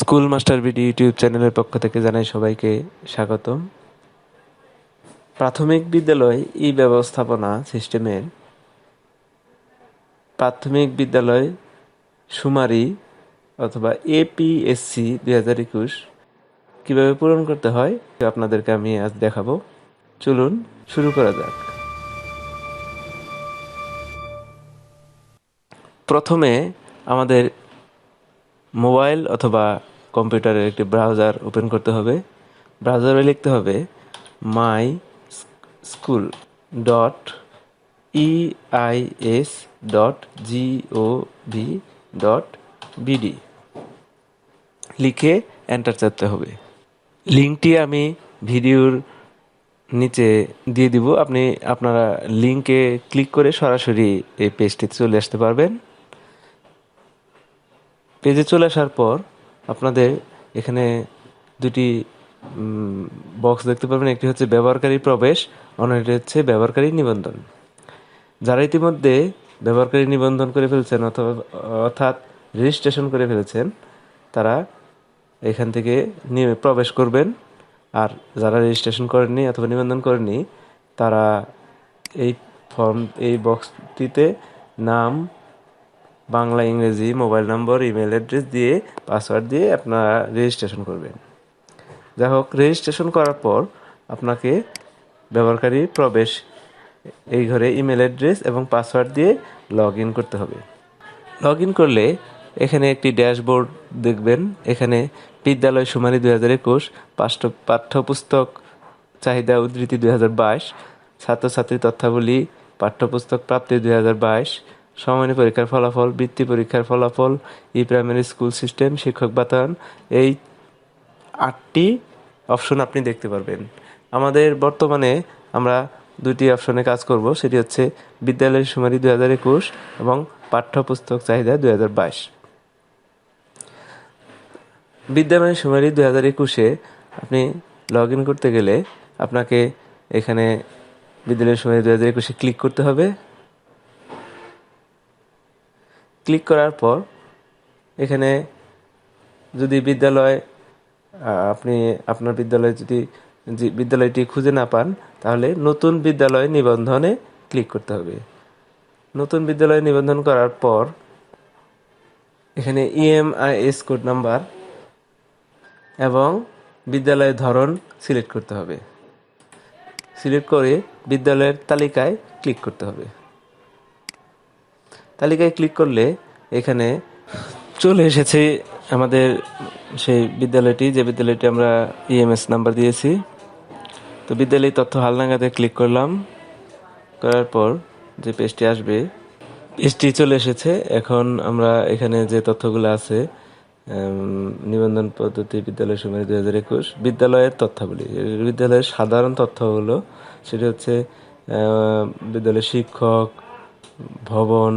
School master BD YouTube চ্যানেলের পক্ষ থেকে জানাই সবাইকে স্বাগতম। প্রাথমিক বিদ্যালয় ই ব্যবস্থাপনা সিস্টেমের প্রাথমিক বিদ্যালয় সুমারি অথবা এপিএসসি দুই হাজার একুশ কীভাবে পূরণ করতে হয় আপনাদেরকে আমি আজ দেখাবো। চলুন শুরু করা যাক। প্রথমে আমাদের মোবাইল অথবা কম্পিউটারের একটি ব্রাউজার ওপেন করতে হবে। ব্রাউজারে লিখতে হবে my school dot EIS dot GOV dot BD লিখে এন্টার চাপতে হবে। লিঙ্কটি আমি ভিডিওর নিচে দিয়ে দিব। আপনি আপনারা লিঙ্কে ক্লিক করে সরাসরি এই পেজটিতে চলে আসতে পারবেন। পেজে চলে আসার পর আপনাদের এখানে দুটি বক্স দেখতে পাবেন একটি হচ্ছে ব্যবহারকারী প্রবেশ, অন্যটি হচ্ছে ব্যবহারকারী নিবন্ধন। যারা ইতিমধ্যে ব্যবহারকারী নিবন্ধন করে ফেলছেন অথবা, অর্থাৎ রেজিস্ট্রেশন করে ফেলেছেন, তারা এখান থেকে নিয়ে প্রবেশ করবেন। আর যারা রেজিস্ট্রেশন করেননি অথবা নিবন্ধন করেননি, তারা এই ফর্ম এই বক্সটিতে নাম বাংলা, ইংরেজি, মোবাইল নম্বর ইমেল অ্যাড্রেস দিয়ে, পাসওয়ার্ড দিয়ে আপনারা রেজিস্ট্রেশন করবেন। যাই হোক, রেজিস্ট্রেশন করার পর আপনাকে ব্যবহারকারী প্রবেশ, এই ঘরে ইমেল অ্যাড্রেস এবং পাসওয়ার্ড দিয়ে লগ ইন করতে হবে। লগ ইন করলে এখানে একটি ড্যাশবোর্ড দেখবেন। এখানে বিদ্যালয় সুমারি দুই হাজার একুশ, পাঠ্য, পাঠ্যপুস্তক চাহিদা উদ্ধৃতি দুই হাজার বাইশ, ছাত্রছাত্রী তথ্যাবলী, পাঠ্যপুস্তক প্রাপ্তি দুই হাজার বাইশ সমানী পরীক্ষার ফলাফল, বৃত্তি পরীক্ষার ফলাফল, ই প্রাইমারি স্কুল সিস্টেম, শিক্ষক বাতায়ন, এই আটটি অপশন আপনি দেখতে পারবেন। আমাদের বর্তমানে আমরা দুটি অপশনে কাজ করব, সেটি হচ্ছে বিদ্যালয়ের সুমারি দুই হাজার একুশ এবং পাঠ্যপুস্তক চাহিদা দুই হাজার বাইশ। বিদ্যালয়ের সুমারি দুই হাজার একুশে আপনি লগ ইন করতে গেলে আপনাকে এখানে বিদ্যালয়ের সুমারি দুই হাজার একুশে ক্লিক করতে হবে। ক্লিক করার পর এখানে যদি বিদ্যালয় আপনি আপনার বিদ্যালয়ে যদি বিদ্যালয়টি খুঁজে না পান, তাহলে নতুন বিদ্যালয় নিবন্ধনে ক্লিক করতে হবে। নতুন বিদ্যালয় নিবন্ধন করার পর এখানে ইএমআইএস কোড নাম্বার এবং বিদ্যালয়ের ধরন সিলেক্ট করতে হবে। সিলেক্ট করে বিদ্যালয়ের তালিকায় ক্লিক করতে হবে। তালিকায় ক্লিক করলে এখানে চলে এসেছে আমাদের সেই বিদ্যালয়টি, যে বিদ্যালয়টি আমরা ইএমএস নাম্বার দিয়েছি। তো বিদ্যালয় তথ্য হালনাগাতে ক্লিক করলাম। করার পর যে পেজটি আসবে, পেজটি চলে এসেছে। এখন আমরা এখানে যে তথ্যগুলো আছে নিবন্ধন পদ্ধতি বিদ্যালয় সময় দুই হাজার একুশ, বিদ্যালয়ের তথ্যাবলী। বিদ্যালয়ের সাধারণ তথ্যগুলো সেটি হচ্ছে বিদ্যালয়ের শিক্ষক, ভবন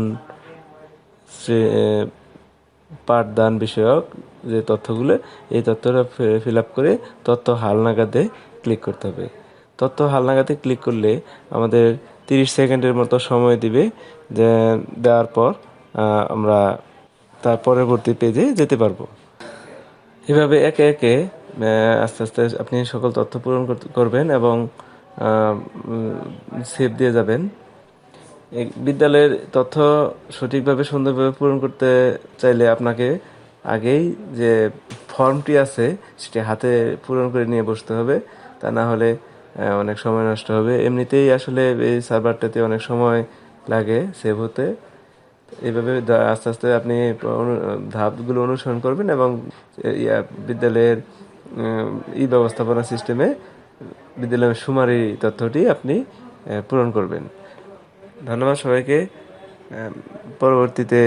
পাঠদান বিষয়ক যে তথ্যগুলো, এই তথ্যটা ফিল আপ করে তথ্য হালনাগাদে ক্লিক করতে হবে। তথ্য হালনাগাদে ক্লিক করলে আমাদের তিরিশ সেকেন্ডের মতো সময় দিবে দেওয়ার পর আমরা তার পরবর্তী পেজে যেতে পারব। এভাবে একে একে আস্তে আস্তে আপনি সকল তথ্য পূরণ করবেন এবং সেভ দিয়ে যাবেন। বিদ্যালয়ের তথ্য সঠিকভাবে, সুন্দরভাবে পূরণ করতে চাইলে আপনাকে আগেই যে ফর্মটি আছে, সেটি হাতে পূরণ করে নিয়ে বসতে হবে। তা না হলে অনেক সময় নষ্ট হবে। এমনিতেই আসলে এই সার্ভারটাতে অনেক সময় লাগে সেভ হতে। এইভাবে আস্তে আস্তে আপনি ধাপগুলো অনুসরণ করবেন এবং বিদ্যালয়ের ই ব্যবস্থাপনা সিস্টেমে বিদ্যালয়ের সুমারি তথ্যটি আপনি পূরণ করবেন। ধন্যবাদ সবাইকে। পরবর্তীতে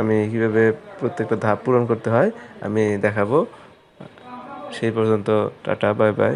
আমি কীভাবে প্রত্যেকটা ধাপ পূরণ করতে হয়, আমি দেখাবো। সেই পর্যন্ত টাটা, বাই বাই।